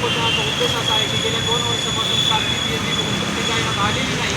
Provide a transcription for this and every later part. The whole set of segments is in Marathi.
पोहोचवण्याचा उद्देश असा आहे की गेल्या दोन वर्षापासून प्राथमिक निधीकडून सुट्टी जाहिरात आलेली नाही.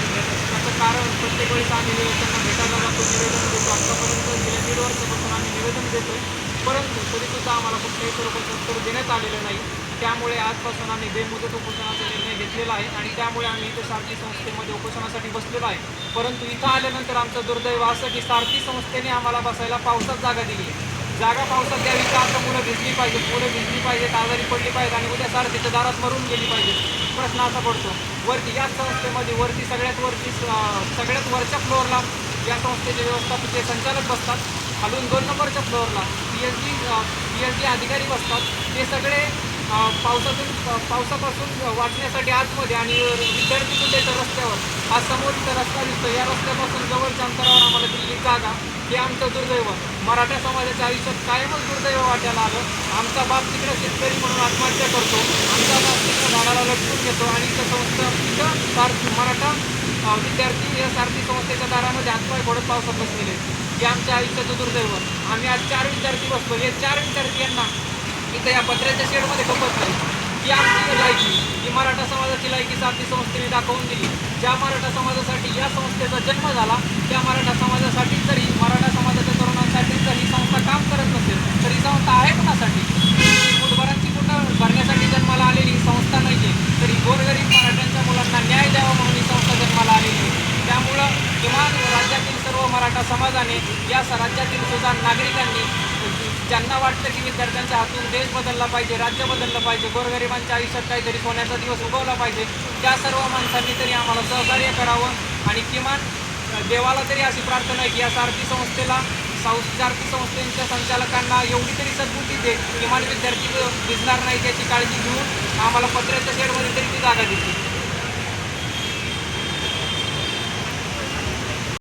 त्याचं कारण प्रत्येक वेळेस आम्ही त्यांना भेटायला जातो निवेदन देतो. आत्तापर्यंत गेल्या दीड वर्षापासून आम्ही निवेदन देतो परंतु तरीसुद्धा आम्हाला कुठल्याही स्वरूपाचं उत्तर देण्यात आलेलं नाही. त्यामुळे आजपासून आम्ही बेमुदत उपोषणाचा निर्णय घेतलेला आहे आणि त्यामुळे आम्ही इथं सारथी संस्थेमध्ये उपोषणासाठी बसलेलो आहे. परंतु इथं आल्यानंतर आमचं दुर्दैव असं की सारथी संस्थेने आम्हाला बसायला पावसात जागा दिली आहे. जागा पावसात द्यावी तर आता मुलं भिजली पाहिजेत. मुलं भिजली पाहिजेत आजारी पडली पाहिजेत आणि उद्या सारथीच्या दारात मरून गेली पाहिजे प्रश्न असा पडतो. वरती याच संस्थेमध्ये वरती सगळ्यात वरती सगळ्यात वरच्या फ्लोअरला या संस्थेचे व्यवस्थापकीय संचालक बसतात खालून दोन नंबरच्या फ्लोअरला P H D P H D अधिकारी बसतात. ते सगळे पावसातून पावसापासून वाचण्यासाठी आतमध्ये आणि विद्यार्थी कुठेच्या रस्त्यावर? हा समोर इथं रस्ता दिसतो या रस्त्यापासून जवळच्या अंतरावर आम्हाला दिलेली जागा हे आमचं दुर्दैव. मराठा समाजाच्या आयुष्यात कायमच दुर्दैव वाटायला आलं. आमचा बाप तिकडे शेतकरी म्हणून आत्महत्या करतो. आमचा बाप तिकडे झाडाला लटकून घेतो आणि इथं संस्था तिथं सारथी मराठा विद्यार्थी या सारथी संस्थेच्या दारामध्ये आत्महत्या पडत पावसात बसलेले हे आमच्या आयुष्याचं दुर्दैव. आम्ही आज चार विद्यार्थी बसतो हे चार विद्यार्थी यांना इथं या पत्र्याच्या शेडमध्ये खपत नाही ही आमची लायकी. ही मराठा समाजाची लायकी सारथी संस्थेने दाखवून दिली. ज्या मराठा समाजासाठी या संस्थेचा जन्म झाला त्या मराठा समाजासाठी तरी मराठा समाजाच्या तरुणांसाठी जर ही संस्था काम करत नसेल तर ही संस्था आहे कोणासाठी? मुठभरांची कुठं भरण्यासाठी जन्माला आलेली ही संस्था नाही आहे तरी गोरगरीब मराठ्यांच्या मुलांना न्याय द्यावा म्हणून ही संस्था जन्माला आलेली आहे. त्यामुळं किमान राज्यातील सर्व मराठा समाजाने या राज्यातील सुद्धा नागरिकांनी ज्यांना वाटतं की विद्यार्थ्यांच्या हातून देश बदलला पाहिजे राज्य बदललं पाहिजे गोरगरिबांच्या आयुष्यात काहीतरी सोन्याचा दिवस उगवला पाहिजे त्या सर्व माणसांनी तरी आम्हाला सहकार्य करावं आणि किमान देवाला तरी अशी प्रार्थना आहे की या सारथी संस्थेला सौ सारथी संस्थेच्या संचालकांना एवढी तरी सद्बुद्धी दे किमान विद्यार्थी भिजणार नाही त्याची काळजी घेऊन आम्हाला पत्र्याच्या शेडमध्ये तरी ती जागा देते